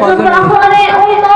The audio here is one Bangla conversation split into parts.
রসুল ফখরে উম্ম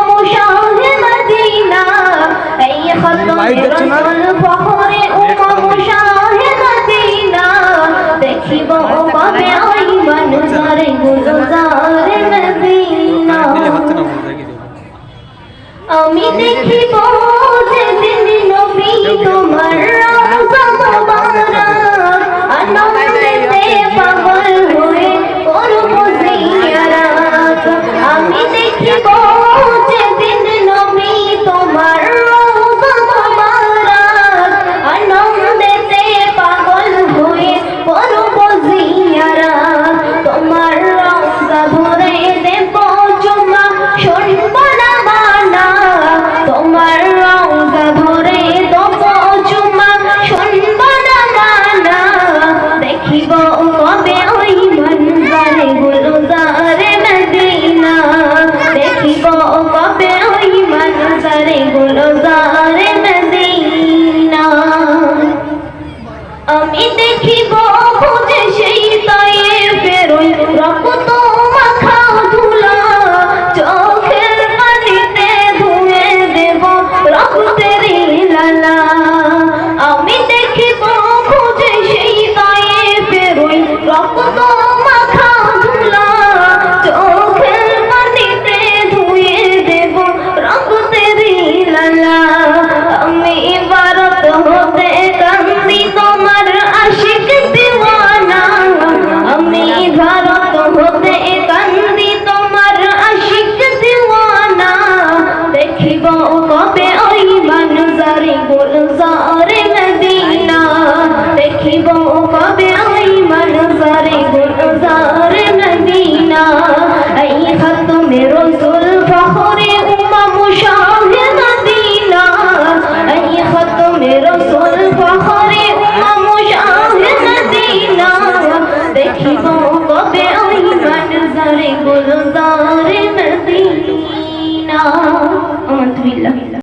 দেখিব বুঝে সেই তয়ে ফেরই রক্ত